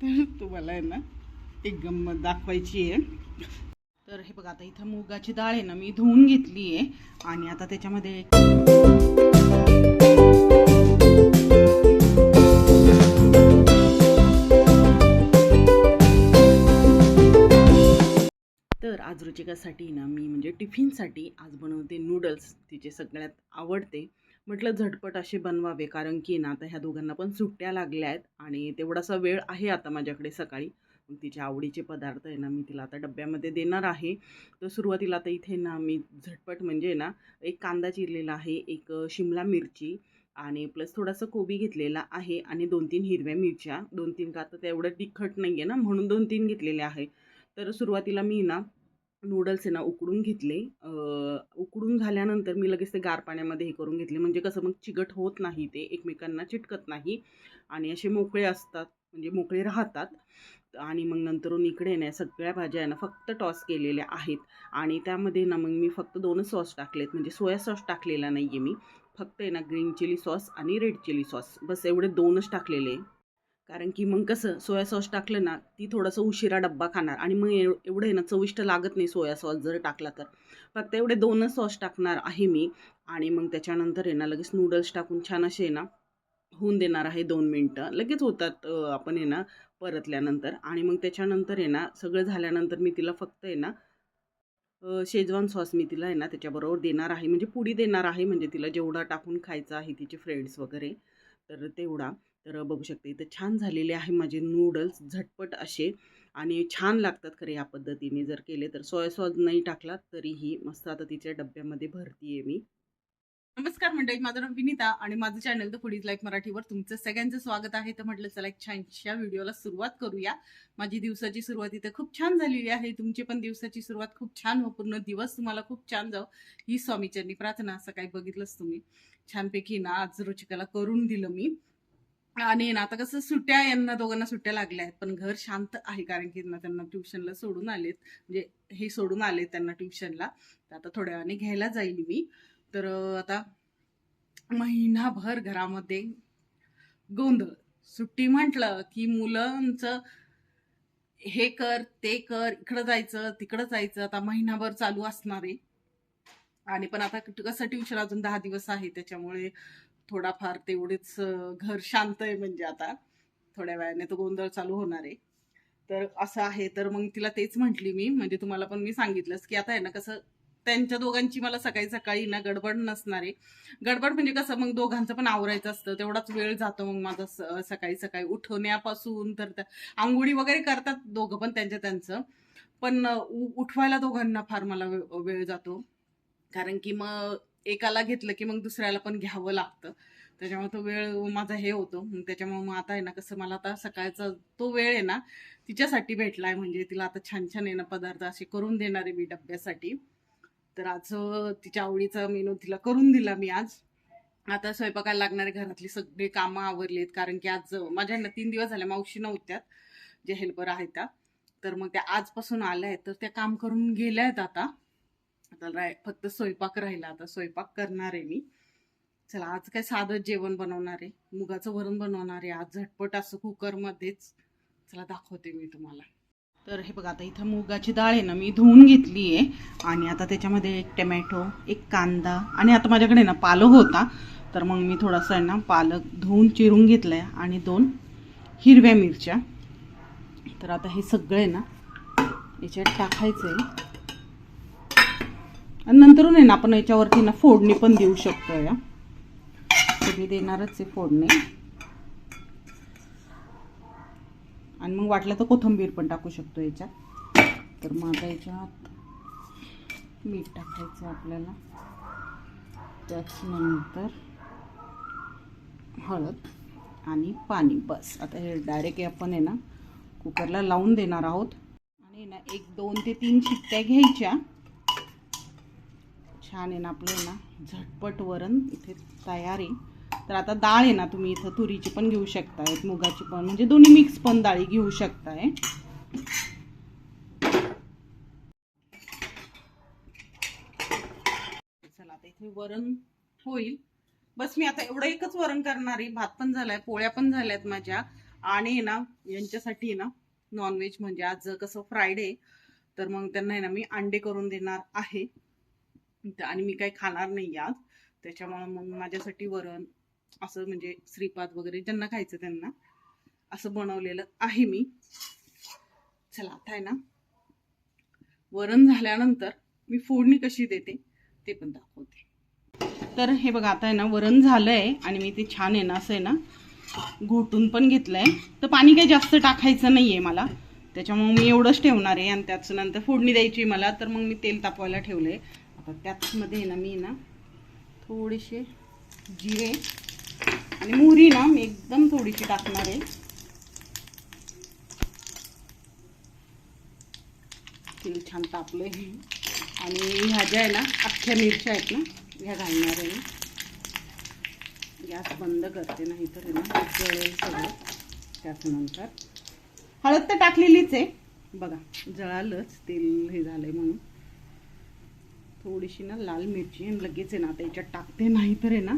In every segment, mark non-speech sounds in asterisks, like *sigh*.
तर *laughs* तुम्हाला आहे ना एक गंमत दाखवायची आहे. तर हे बघा आता इथं मुगाची डाळ आहे ना मी धुवून घेतली आहे. आणि आता त्याच्यामध्ये तर आज रुचिकासाठी ना मी म्हणजे टिफिनसाठी आज बनवते नूडल्स तिचे सगळ्यात आवडते. म्हटलं झटपट असे बनवावे कारण की ना आता ह्या दोघांना पण सुट्ट्या लागल्या आहेत आणि तेवढासा वेळ आहे आता माझ्याकडे सकाळी. मग तिच्या आवडीचे पदार्थ आहे ना मी तिला आता डब्यामध्ये देणार आहे. तर सुरुवातीला आता इथे ना मी झटपट म्हणजे ना एक कांदा चिरलेला आहे एक शिमला मिरची आणि प्लस थोडासा कोबी घेतलेला आहे आणि दोन तीन हिरव्या मिरच्या. दोन तीन का तर तेवढं तिखट नाही आहे ना म्हणून दोन तीन घेतलेले आहे. तर सुरुवातीला मी ना नूडल्स आहे ना उकडून घेतले. उकडून झाल्यानंतर मी लगेच ते गार पाण्यामध्ये हे करून घेतले. म्हणजे कसं मग चिकट होत नाही ते एकमेकांना चिटकत नाही. आणि असे मोकळे असतात म्हणजे मोकळे राहतात. आणि मग नंतरून इकडे ना सगळ्या भाज्या आहे ना फक्त टॉस केलेल्या आहेत. आणि त्यामध्ये ना मग मी फक्त दोनच सॉस टाकलेत. म्हणजे सोया सॉस टाकलेला नाही आहे मी. फक्त आहे ना ग्रीन चिली सॉस आणि रेड चिली सॉस बस एवढे दोनच टाकलेले. कारण की मग कसं सोया सॉस टाकलं ना ती थोडंसं उशिरा डब्बा खाणार. आणि मग एव एवढं आहे ना चविष्ट लागत नाही सोया सॉस जर टाकला तर. फक्त एवढे दोनच सॉस टाकणार आहे मी. आणि मग त्याच्यानंतर आहे ना लगेच नूडल्स टाकून छान असे आहे ना होऊन देणार आहे दोन मिनटं. लगेच होतात आपण आहे ना परतल्यानंतर. आणि मग त्याच्यानंतर आहे ना सगळं झाल्यानंतर मी तिला फक्त आहे ना शेजवान सॉस मी तिला आहे ना त्याच्याबरोबर देणार आहे. म्हणजे पुडी देणार आहे म्हणजे तिला जेवढा टाकून खायचा आहे तिचे फ्रेंड्स वगैरे तर तेवढा. तर बघू शकते. इथं छान झालेले आहे माझे नूडल्स झटपट असे आणि छान लागतात खरे या पद्धतीने जर केले तर. सोया सॉस नाही टाकला तरीही मस्त आता तिच्या डब्यामध्ये भरती आहे मी. नमस्कार मंडळी माझं नाव विनीता आणि माझं चॅनल द फुडीज लाईफ मराठीवर तुमचं सगळ्यांचं स्वागत आहे. तर म्हटलं चला एक छानशा व्हिडिओला सुरुवात करूया. माझी दिवसाची सुरुवात इथं खूप छान झालेली आहे. तुमची पण दिवसाची सुरुवात खूप छान हो. पूर्ण दिवस तुम्हाला खूप छान जाऊ ही स्वामीचरणी प्रार्थना असं काही बघितलंच तुम्ही. छानपैकी ना आज रुचिकाला करून दिलं मी. आणि ना आता कसं सुट्ट्या यांना दोघांना सुट्ट्या लागल्या आहेत पण घर शांत आहे कारण की ना त्यांना ट्युशनला सोडून आलेत. म्हणजे हे सोडून आले त्यांना ट्युशनला. तर आता थोड्या वेळाने घ्यायला जाईल मी. तर आता महिनाभर घरामध्ये गोंधळ. सुट्टी म्हटलं की मुलांचं हे कर ते कर इकडं जायचं तिकडं जायचं आता महिनाभर चालू असणार आहे. आणि पण आता कसं ट्युशन अजून दहा दिवस आहे त्याच्यामुळे थोडाफार तेवढीच घर शांत आहे म्हणजे आता. थोड्या वेळाने तो गोंधळ चालू होणार आहे. तर असं आहे. तर मग तिला तेच म्हटली मी. म्हणजे तुम्हाला पण मी सांगितलंच की आता आहे ना कसं त्यांच्या दोघांची मला सकाळी सकाळी ना गडबड नसणार आहे. गडबड म्हणजे कसं मग दोघांचं पण आवरायचं असतं. तेवढाच वेळ जातो मग माझा स- सकाळी सकाळी उठवण्यापासून तर त्या- आंघोळी वगैरे करतात दोघं पण त्यांच्या त्यांचं. पण उ- उठवायला दोघांना फार मला वे- वेळ जातो. कारण की मग एकाला घेतलं की मग दुसऱ्याला पण घ्यावं लागतं. त्याच्यामुळे तो वेळ माझा हे होतो. मग त्याच्यामुळे मग आता आहे ना कसं मला आता सकाळचा तो वेळ आहे ना तिच्यासाठी भेटलाय. म्हणजे तिला आता छान छान आहे ना पदार्थ असे करून देणार आहे मी डब्यासाठी. तर आज तिच्या आवडीचा मेनू तिला करून दिला मी आज. आता स्वयंपाकाला लागणारे घरातली सगळी कामं आवरली आहेत कारण की आज माझ्या ना तीन दिवस झाले मावशी नव्हत्यात जे हेल्पर आहेत त्या. तर मग त्या आजपासून आल्या आहेत. तर त्या काम करून गेल्या आहेत आता. आता राय फक्त स्वयंपाक राहिला आता स्वयंपाक करणार आहे मी. चला आज काय साधं जेवण बनवणार आहे? मुगाचं वरण बनवणार आहे. आज झटपट असं कुकरमध्येच. चला दाखवते मी तुम्हाला. तर हे बघा आता इथं मुगाची डाळ आहे ना मी धुवून घेतली आहे. आणि आता त्याच्यामध्ये एक टमॅटो एक कांदा आणि आता माझ्याकडे ना पालक होता. तर मग मी थोडासा आहे ना पालक धुवून चिरून घेतला आहे आणि दोन हिरव्या मिरच्या. तर आता हे सगळं आहे ना याच्यात टाकायचं आहे आणि नंतरून आहे ना आपण याच्यावरती ना फोडणी पण देऊ शकतो या तर मी देणारच आहे फोडणी. आणि मग वाटलं तर कोथिंबीर पण टाकू शकतो याच्यात. तर मग याच्यात मीठ टाकायचं आपल्याला. त्याच्यानंतर हळद आणि पाणी. बस आता हे डायरेक्ट आपण आहे ना कुकरला लावून देणार आहोत. आणि ना एक दोन ते तीन शिट्ट्या घ्यायच्या. छान आहे ना आपलं आहे ना झटपट वरण इथे तयार आहे. तर आता डाळ आहे ना तुम्ही इथं तुरीची पण घेऊ शकताय मुगाची पण म्हणजे दोन्ही मिक्स पण डाळी घेऊ शकताय. चला आता इथे वरण होईल. बस मी आता एवढं एकच वरण करणार आहे भात पण झालाय पोळ्या पण झाल्यात माझ्या. आणि आहे ना यांच्यासाठी ना नॉनव्हेज म्हणजे आज कसं फ्रायडे तर मग त्यांना आहे ना मी अंडे करून देणार आहे. आणि मी काही खाणार नाही आज त्याच्यामुळे मग माझ्यासाठी वरण असं म्हणजे श्रीपाद वगैरे ज्यांना खायचं त्यांना असं बनवलेलं आहे मी. चला आता आहे ना. वरण झाल्यानंतर मी फोडणी कशी देते ते पण दाखवते. तर हे बघा आता आहे ना वरण झालंय आणि मी ते छान आहे ना असं आहे ना घोटून पण घेतलंय. तर पाणी काही जास्त टाकायचं नाही आहे मला. त्याच्यामुळे मी एवढंच ठेवणार आहे आणि त्याच्यानंतर फोडणी द्यायची मला तर मग मी तेल तापवायला ठेवलंय. आता त्याचमध्ये ना मी ना थोडेसे जिरे आणि मोहरी ना मी एकदम थोडीशी टाकणार आहे. तेल छान तापलं आहे आणि ह्या ज्या आहे ना अख्ख्या मिरच्या आहेत ना ह्या घालणार आहे गॅस बंद करते नाही तर ना जळेल सगळं. त्याच्यानंतर हळद तर टाकलेलीच आहे. बघा जळालंच तेल हे झालंय म्हणून. थोडीशी ना लाल मिरची आणि लगेच आहे ना आता याच्यात टाकते. नाही तर आहे ना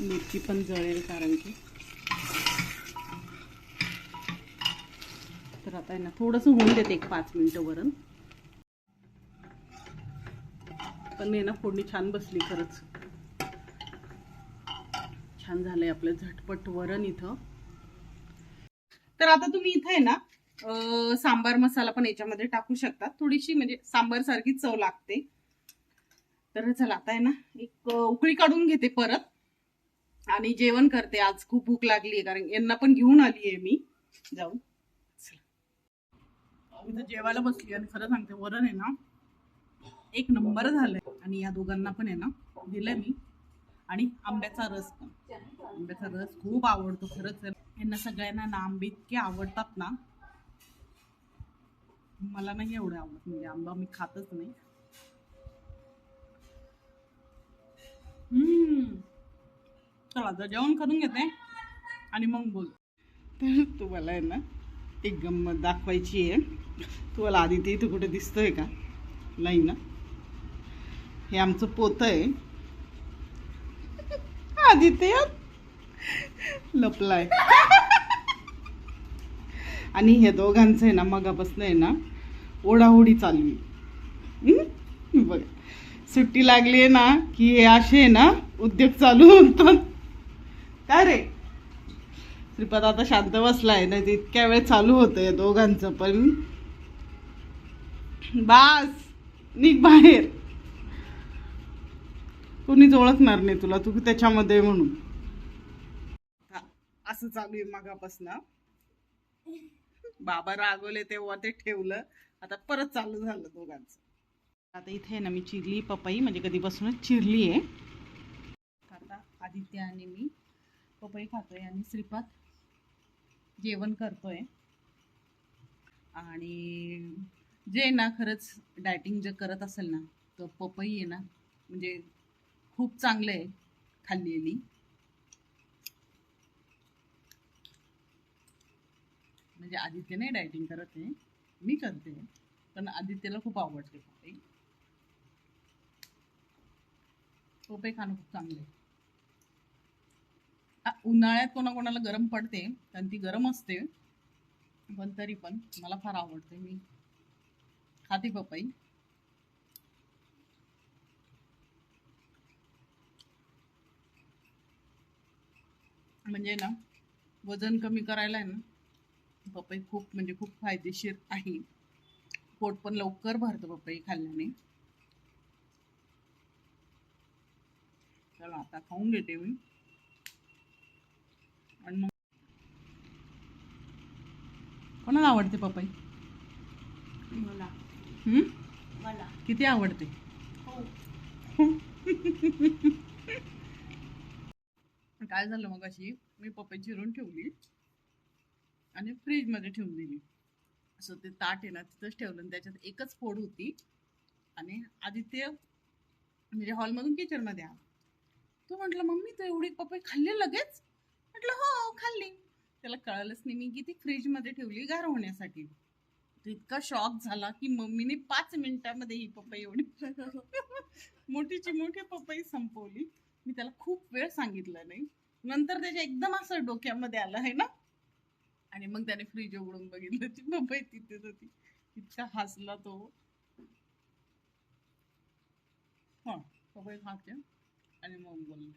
मिरची पण जळेल कारण की. तर आता आहे ना थोडंसं होऊन देते एक पाच मिनटं वरण. पण आहे ना फोडणी छान बसली खरंच. छान झालंय आपलं झटपट वरण इथं. तर आता तुम्ही इथं आहे ना सांबार मसाला पण याच्यामध्ये टाकू शकतात. थोडीशी म्हणजे सांबार सारखी चव लागते. तर चला आता आहे ना एक उकळी काढून घेते परत. आणि जेवण करते. आज खूप भूक लागली आहे कारण यांना पण घेऊन आली आहे मी. जाऊन इथं जेवायला बसली आणि खरं सांगते वरण आहे ना एक नंबर झालंय. आणि या दोघांना पण आहे ना दिलंय मी. आणि आंब्याचा रस पण. आंब्याचा रस खूप आवडतो खरंच यांना सगळ्यांना ना आंबे इतके आवडतात ना मला नाही एवढं आवडत म्हणजे आंबा मी खातच नाही. चला आता जेवण करून घेते आणि मग बोल. तर तुम्हाला आहे ना एक गंमत दाखवायची आहे. तुम्हाला आधी ते इथं कुठे दिसतंय का? नाही ना? हे आमचं पोतं आहे. आदित्य लपलाय. आणि हे दोघांचं आहे ना मगापासून आहे ना ओढाओढी चालू आहे. बघ सुट्टी लागली आहे ना की हे असे आहे ना उद्योग चालू होतात काय रे? श्रीपाद आता शांत बसलाय नाही तर इतक्या वेळ चालू होतं या दोघांचं पण. बास निघ बाहेर. कोणीच ओळखणार नाही तुला तू त्याच्यामध्ये म्हणून. असं चालू आहे मागापासून. बाबा रागवले तेव्हा ते ठेवलं. आता परत चालू झालं दोघांचं. आता इथे आहे ना मी चिरली पपई म्हणजे कधीपासूनच चिरली आहे. आता आदित्य आणि मी पपई खातोय आणि श्रीपाद जेवण करतोय. आणि जे ना खरंच डायटिंग जर करत असेल ना तर पपई आहे ना म्हणजे खूप चांगलं आहे खाल्लेली. म्हणजे आदित्य नाही डायटिंग करत आहे. मी करते पण आदित्यला खूप आवडते पपई पोपे खाणं खूप चांगलं आहे. उन्हाळ्यात कोणाकोणाला गरम पडते कारण ती गरम असते. पण तरी पण मला फार आवडते मी खाते पपई. म्हणजे ना वजन कमी करायला आहे ना पपई खूप म्हणजे खूप फायदेशीर आहे. पोट पण लवकर भरतं पपई खाल्ल्याने. चला आता खाऊन घेते मी. आणि मग कोणाला आवडते पपई? मला. हम्म? मला. किती आवडते? हो. काय झालं मग अशी मी पपई चिरून ठेवली. आणि फ्रीजमध्ये ठेवून दिली. असं ते ताट आहे ना तिथंच ठेवलं आणि त्याच्यात एकच फोड होती. आणि आदित्य म्हणजे हॉलमधून किचनमध्ये आला. तो म्हटलं मम्मी तू एवढी पपई खाल्ली लगेच? म्हटलं हो, हो खाल्ली. त्याला कळलंच नाही मी की ती फ्रीजमध्ये ठेवली गार होण्यासाठी तो इतका शॉक झाला की मम्मीने पाच मिनिटामध्ये ही पपई एवढी *laughs* मोठीची मोठी पपई संपवली. मी त्याला खूप वेळ सांगितलं नाही. नंतर त्याच्या एकदम असं डोक्यामध्ये आलं आहे ना? आणि मग त्याने फ्रीज उघडून बघितलं. ती पपई तिथेच होती. इतका हसला तो. हा पपई खाते आणि मग बोलला.